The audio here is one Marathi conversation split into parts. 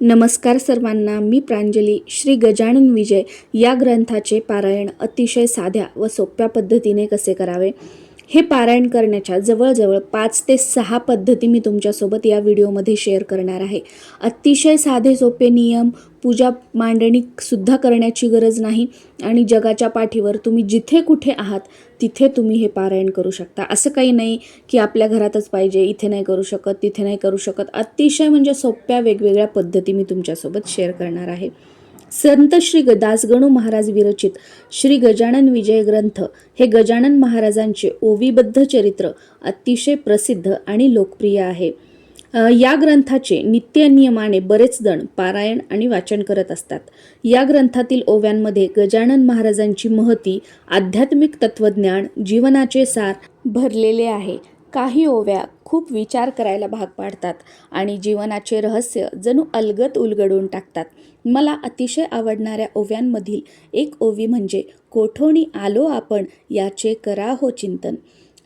नमस्कार सर्वांना मी प्रांजली श्री गजानन विजय. या ग्रंथाचे पारायण अतिशय साध्या व सोप्या पद्धतीने कसे करावे? हे पारायण करण्याच्या जवळजवळ पाच ते सहा पद्धती मी तुमच्यासोबत या व्हिडिओमध्ये शेअर करणार आहे. अतिशय साधे सोपे नियम पूजा मांडणीसुद्धा करण्याची गरज नाही आणि जगाच्या पाठीवर तुम्ही जिथे कुठे आहात तिथे तुम्ही हे पारायण करू शकता. असं काही नाही की आपल्या घरातच पाहिजे इथे नाही करू शकत तिथे नाही करू शकत. अतिशय म्हणजे सोप्या वेगवेगळ्या पद्धती मी तुमच्यासोबत शेअर करणार आहे. संत श्री ग दासगणू महाराज विरचित श्री गजानन विजय ग्रंथ हे गजानन महाराजांचे ओवीबद्ध चरित्र अतिशय प्रसिद्ध आणि लोकप्रिय आहे. या ग्रंथाचे नित्यनियमाने बरेच जण पारायण आणि वाचन करत असतात. या ग्रंथातील ओव्यांमध्ये गजानन महाराजांची महती आध्यात्मिक तत्वज्ञान जीवनाचे सार भरलेले आहे. काही ओव्या खूप विचार करायला भाग पाडतात आणि जीवनाचे रहस्य जणू अलगत उलगडून टाकतात. मला अतिशय आवडणाऱ्या ओव्यांमधील एक ओवी म्हणजे कोठोणी आलो आपण याचे करा हो चिंतन.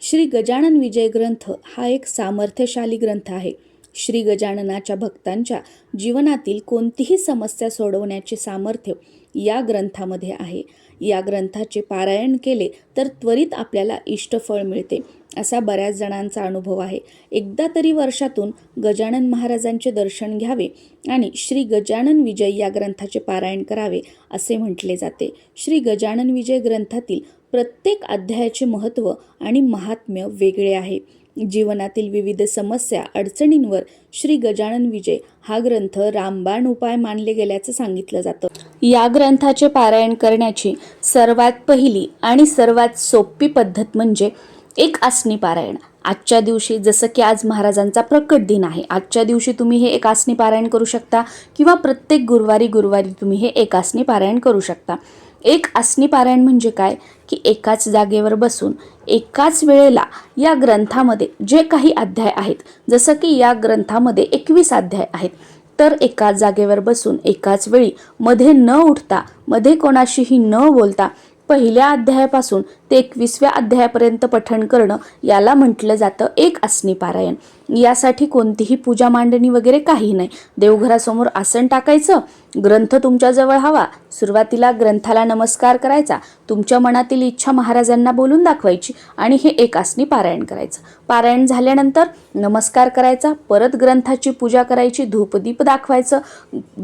श्री गजानन विजय ग्रंथ हा एक सामर्थ्यशाली ग्रंथ आहे. श्री गजाननाच्या भक्तांच्या जीवनातील कोणतीही समस्या सोडवण्याचे सामर्थ्य या ग्रंथामध्ये आहे. या ग्रंथाचे पारायण केले तर त्वरित आपल्याला इष्टफळ मिळते असा बऱ्याच जणांचा अनुभव आहे. एकदा तरी वर्षातून गजानन महाराजांचे दर्शन घ्यावे आणि श्री गजानन विजय या ग्रंथाचे पारायण करावे असे म्हटले जाते. श्री गजानन विजय ग्रंथातील प्रत्येक अध्यायाचे महत्त्व आणि महात्म्य वेगळे आहे. जीवनातील विविध समस्या अडचणींवर श्री गजानन विजय हा ग्रंथ रामबाण उपाय मानले गेल्याचं सांगितलं जातं. या ग्रंथाचे पारायण करण्याची सर्वात पहिली आणि सर्वात सोपी पद्धत म्हणजे एक आसनी पारायण. आजच्या दिवशी जसं की आज महाराजांचा प्रकट दिन आहे. आजच्या दिवशी तुम्ही हे एक आसनी पारायण करू शकता किंवा प्रत्येक गुरुवारी गुरुवारी तुम्ही हे एक आसनी पारायण करू शकता. एक आसनी पारायण म्हणजे काय? की एकाच जागेवर बसून एकाच वेळेला या ग्रंथामध्ये जे काही अध्याय आहेत जसं की या ग्रंथामध्ये एकवीस अध्याय आहेत तर एका जागेवर बसून एकाच वेळी मध्ये न उठता मध्ये कोणाशीही न बोलता पहिल्या अध्यायापासून ते एकवीसव्या अध्यायापर्यंत पठण करणं याला म्हटलं जातं एक आसनी पारायण. यासाठी कोणतीही पूजा मांडणी वगैरे काही नाही. देवघरासमोर आसन टाकायचं ग्रंथ तुमच्याजवळ हवा. सुरुवातीला ग्रंथाला नमस्कार करायचा तुमच्या मनातील इच्छा महाराजांना बोलून दाखवायची आणि हे एक आसनी पारायण करायचं. पारायण झाल्यानंतर नमस्कार करायचा परत ग्रंथाची पूजा करायची धूपदीप दाखवायचं.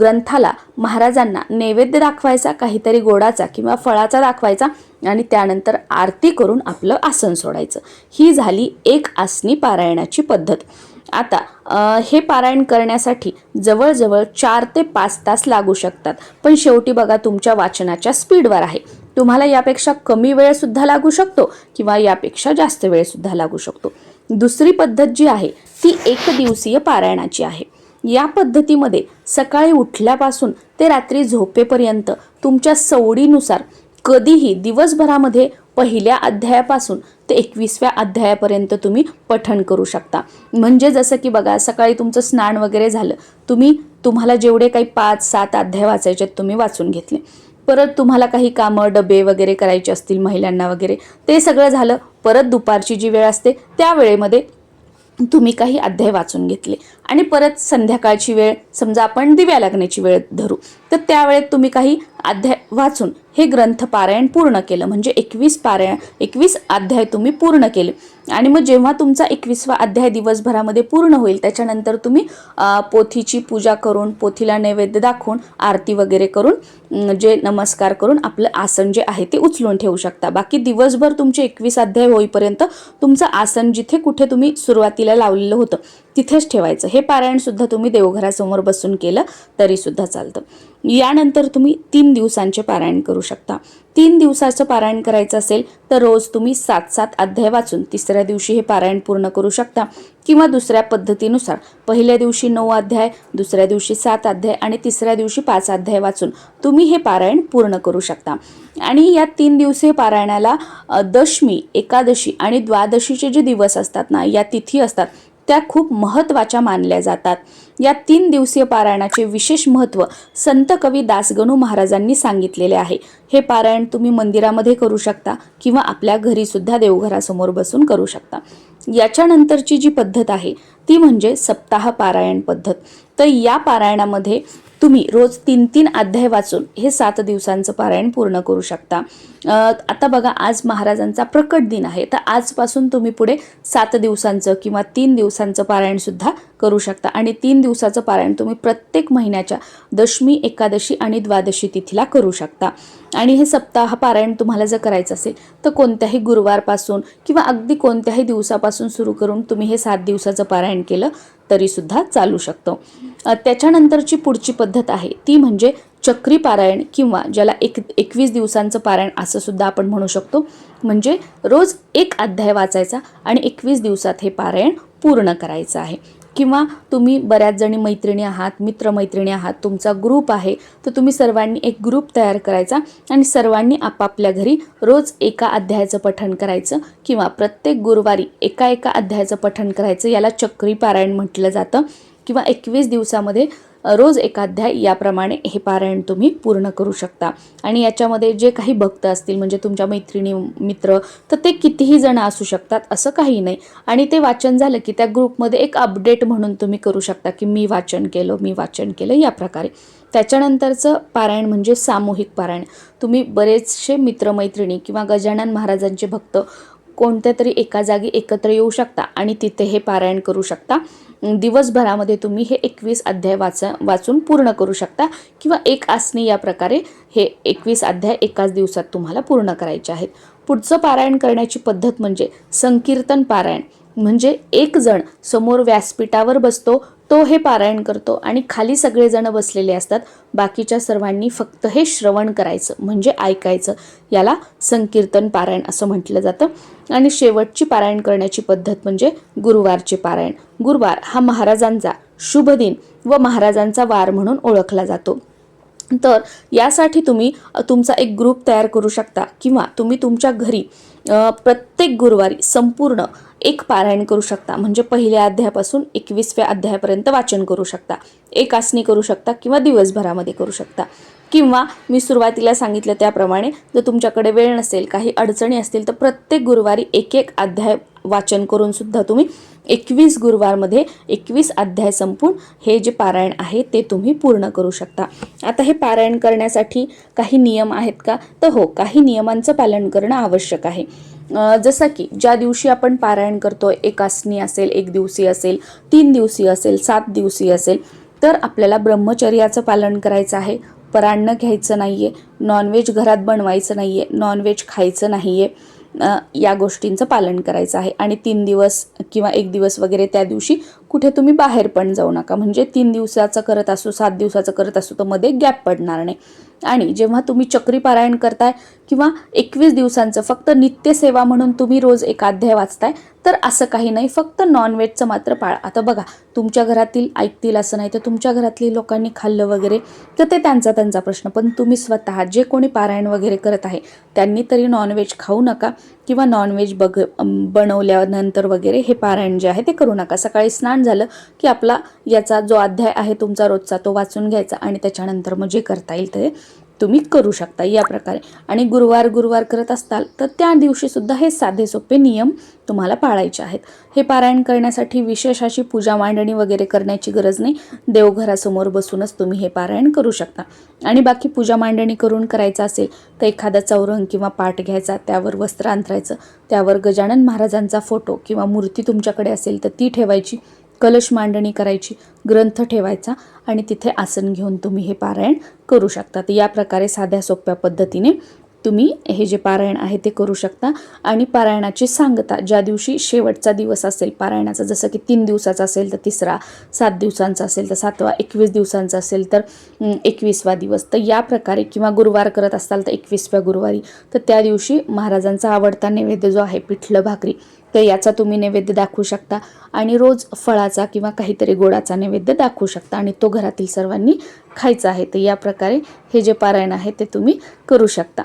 ग्रंथाला महाराजांना नैवेद्य दाखवायचा काहीतरी गोडाचा किंवा फळाचा दाखवायचा. आणि त्यानंतर आरती करून आपलं आसन सोडायचं. ही झाली एक आसनी पारायणाची पद्धत. आता हे पारायण करण्यासाठी जवळजवळ चार ते पाच तास लागू शकतात. पण शेवटी बघा तुमच्या वाचनाच्या स्पीडवर आहे. तुम्हाला यापेक्षा कमी वेळसुद्धा लागू शकतो किंवा यापेक्षा जास्त वेळसुद्धा लागू शकतो. दुसरी पद्धत जी आहे ती एक दिवसीय पारायणाची आहे. या पद्धतीमध्ये सकाळी उठल्यापासून ते रात्री झोपेपर्यंत तुमच्या सवडीनुसार कधीही दिवसभरामध्ये पहिल्या अध्यायापासून ते एकवीसव्या अध्यायापर्यंत तुम्ही पठण करू शकता. म्हणजे जसं की बघा सकाळी तुमचं स्नान वगैरे झालं तुम्ही तुम्हाला जेवढे काही पाच सात अध्याय वाचायचे आहेत तुम्ही वाचून घेतले. परत तुम्हाला काही कामं डबे वगैरे करायचे असतील महिलांना वगैरे ते सगळं झालं. परत दुपारची जी वेळ असते त्या वेळेमध्ये तुम्ही काही अध्याय वाचून घेतले. आणि परत संध्याकाळची वेळ समजा आपण दिव्या लागण्याची वेळ धरू तर त्यावेळेत तुम्ही काही अध्याय वाचून हे ग्रंथ पारायण पूर्ण केलं. म्हणजे एकवीस पारायण एकवीस अध्याय तुम्ही पूर्ण केले. आणि मग जेव्हा तुमचा एकवीसवा अध्याय दिवसभरामध्ये पूर्ण होईल त्याच्यानंतर तुम्ही पोथीची पूजा करून पोथीला नैवेद्य दाखवून आरती वगैरे करून जे नमस्कार करून आपलं आसन जे आहे ते उचलून ठेवू शकता. बाकी दिवसभर तुमचे एकवीस अध्याय होईपर्यंत तुमचं आसन जिथे कुठे तुम्ही सुरुवातीला लावलेलं होतं तिथेच ठेवायचं. हे पारायणसुद्धा तुम्ही देवघरासमोर बसून केलं तरीसुद्धा चालतं. यानंतर तुम्ही तीन दिवसांचे पारायण करू शकता. तीन दिवसाचं पारायण करायचं असेल तर रोज तुम्ही सात सात अध्याय वाचून तिसऱ्या दिवशी हे पारायण पूर्ण करू शकता. किंवा दुसऱ्या पद्धतीनुसार पहिल्या दिवशी नऊ अध्याय दुसऱ्या दिवशी सात अध्याय आणि तिसऱ्या दिवशी पाच अध्याय वाचून तुम्ही हे पारायण पूर्ण करू शकता. आणि या तीन दिवसीय पारायणाला दशमी एकादशी आणि द्वादशीचे जे दिवस असतात ना या तिथी असतात त्या खूप महत्त्वाच्या मानल्या जातात. या तीन दिवसीय पारायणाचे विशेष महत्त्व संत कवी दासगणू महाराजांनी सांगितलेले आहे. हे पारायण तुम्ही मंदिरामध्ये करू शकता किंवा आपल्या घरीसुद्धा देवघरासमोर बसून करू शकता. याच्यानंतरची जी पद्धत आहे ती म्हणजे सप्ताह पारायण पद्धत. तर या पारायणामध्ये तुम्ही रोज तीन तीन अध्याय वाचून हे सात दिवसांचं पारायण पूर्ण करू शकता. आता बघा आज महाराजांचा प्रकट दिन आहे. तर आजपासून तुम्ही पुढे सात दिवसांचं किंवा तीन दिवसांचं पारायणसुद्धा करू शकता. आणि तीन दिवसाचं पारायण तुम्ही प्रत्येक महिन्याच्या दशमी एकादशी आणि द्वादशी तिथीला करू शकता. आणि हे सप्ताह पारायण तुम्हाला जर करायचं असेल तर कोणत्याही गुरुवारपासून किंवा अगदी कोणत्याही दिवसापासून सुरू करून तुम्ही हे सात दिवसाचं पारायण केलं तरीसुद्धा चालू शकतो. त्याच्यानंतरची पुढची पद्धत आहे. ती म्हणजे चक्री पारायण किंवा ज्याला एक एकवीस दिवसांचं पारायण असं सुद्धा आपण म्हणू शकतो. म्हणजे रोज एक अध्याय वाचायचा आणि एकवीस दिवसात हे पारायण पूर्ण करायचं आहे. किंवा तुम्ही बऱ्याच जणी मैत्रिणी आहात मित्रमैत्रिणी आहात तुमचा ग्रुप आहे तर तुम्ही सर्वांनी एक ग्रुप तयार करायचा आणि सर्वांनी आपापल्या घरी रोज एका अध्यायाचं पठण करायचं किंवा प्रत्येक गुरुवारी एका एका अध्यायाचं पठण करायचं. याला चक्री पारायण म्हटलं जातं. किंवा एकवीस दिवसामध्ये रोज एकाध्याय याप्रमाणे हे पारायण तुम्ही पूर्ण करू शकता. आणि याच्यामध्ये जे काही भक्त असतील म्हणजे तुमच्या मैत्रिणी मित्र तर ते कितीही जण असू शकतात असं काही नाही. आणि ते वाचन झालं की त्या ग्रुपमध्ये एक अपडेट म्हणून तुम्ही करू शकता की मी वाचन केलं मी वाचन केलं या प्रकारे. त्याच्यानंतरचं पारायण म्हणजे सामूहिक पारायण. तुम्ही बरेचसे मित्रमैत्रिणी किंवा गजानन महाराजांचे भक्त कोणत्या तरी एका जागी एकत्र येऊ शकता आणि तिथे हे पारायण करू शकता. दिवसभरामध्ये तुम्ही हे एकवीस अध्याय वाचा वाचून पूर्ण करू शकता किंवा एक आसनी या प्रकारे हे एकवीस अध्याय एकाच दिवसात तुम्हाला पूर्ण करायचे आहेत. पुढचं पारायण करण्याची पद्धत म्हणजे संकीर्तन पारायण. म्हणजे एक जण समोर व्यासपीठावर बसतो तो हे पारायण करतो आणि खाली सगळेजण बसलेले असतात. बाकीच्या सर्वांनी फक्त हे श्रवण करायचं म्हणजे ऐकायचं. याला संकीर्तन पारायण असं म्हटलं जातं. आणि शेवटची पारायण करण्याची पद्धत म्हणजे गुरुवारचे पारायण. गुरुवार हा महाराजांचा शुभ दिन व महाराजांचा वार म्हणून ओळखला जातो. तर यासाठी तुम्ही तुमचा एक ग्रुप तयार करू शकता किंवा तुम्ही तुमच्या घरी प्रत्येक गुरुवारी संपूर्ण एक पारायण करू शकता. म्हणजे पहिल्या अध्यायापासून एकवीसव्या अध्यायापर्यंत वाचन करू शकता. एक आसनी करू शकता किंवा दिवसभरामध्ये करू शकता. किंवा मी सुरुवातीला सांगितलं त्याप्रमाणे जर तुमच्याकडे वेळ नसेल काही अडचणी असतील तर प्रत्येक गुरुवारी एक एक अध्याय वाचन करून सुद्धा तुम्ही एकवीस गुरुवारमध्ये एकवीस अध्याय संपून हे जे पारायण आहे ते तुम्ही पूर्ण करू शकता. आता हे पारायण करण्यासाठी काही नियम आहेत का? तर हो काही नियमांचं पालन करणं आवश्यक आहे. जसं की ज्या दिवशी आपण पारायण करतो एकासनी असेल एक दिवसी असेल तीन दिवसी असेल सात दिवसी असेल तर आपल्याला ब्रह्मचर्याचं पालन करायचं आहे. परान्न घ्यायचं नाही आहे नॉनव्हेज घरात बनवायचं नाही आहे नॉनव्हेज खायचं नाही आहे या गोष्टींचं पालन करायचं आहे. आणि तीन दिवस किंवा एक दिवस वगैरे त्या दिवशी कुठे तुम्ही बाहेर पण जाऊ नका. म्हणजे तीन दिवसाचं करत असू सात दिवसाचं करत असू तर मध्ये गॅप पडणार नाही. आणि जेव्हा तुम्ही चक्री पारायण करताय किंवा एकवीस दिवसांचं फक्त नित्यसेवा म्हणून तुम्ही रोज एक अध्याय वाचताय तर असं काही नाही. फक्त नॉनव्हेजचं मात्र पाळ. आता बघा तुमच्या घरातील ऐकतील असं नाही तर तुमच्या घरातली लोकांनी खाल्लं वगैरे तर ते त्यांचा त्यांचा प्रश्न. पण तुम्ही स्वतः जे कोणी पारायण वगैरे करत आहे त्यांनी तरी नॉनव्हेज खाऊ नका. किंवा नॉनव्हेज बघ बनवल्यानंतर वगैरे हे पारायण जे आहे ते करू नका. सकाळी स्नान झालं की आपला याचा जो अध्याय आहे तुमचा रोजचा तो वाचून घ्यायचा आणि त्याच्यानंतर मग जे करता येईल ते तुम्ही करू शकता या प्रकारे. आणि गुरुवार गुरुवार करत असताल तर त्या दिवशी सुद्धा हे साधे सोपे नियम तुम्हाला पाळायचे आहेत. हे पारायण करण्यासाठी विशेष अशी पूजा मांडणी वगैरे करण्याची गरज नाही. देवघरासमोर बसूनच तुम्ही हे पारायण करू शकता. आणि बाकी पूजा मांडणी करून करायचं असेल तर एखादा चौरंग किंवा पाठ घ्यायचा त्यावर वस्त्र अंतरायचं त्यावर गजानन महाराजांचा फोटो किंवा मूर्ती तुमच्याकडे असेल तर ती ठेवायची. कलश मांडणी करायची ग्रंथ ठेवायचा आणि तिथे आसन घेऊन तुम्ही हे पारायण करू शकता. तर या प्रकारे साध्या सोप्या पद्धतीने तुम्ही हे जे पारायण आहे ते करू शकता. आणि पारायणाची सांगता ज्या दिवशी शेवटचा दिवस असेल पारायणाचा जसं की तीन दिवसाचा असेल तर तिसरा सात दिवसांचा असेल तर सातवा एकवीस दिवसांचा असेल तर एकवीसवा दिवस. तर या प्रकारे किंवा गुरुवार करत असाल तर एकवीसव्या गुरुवारी. तर त्या दिवशी महाराजांचा आवडता नैवेद्य जो आहे पिठलं भाकरी तर याचा तुम्ही नैवेद्य दाखवू शकता. आणि रोज फळाचा किंवा काहीतरी गोडाचा नैवेद्य दाखवू शकता. आणि तो घरातील सर्वांनी खायचा आहे. तर या प्रकारे हे जे पारायण आहे ते तुम्ही करू शकता.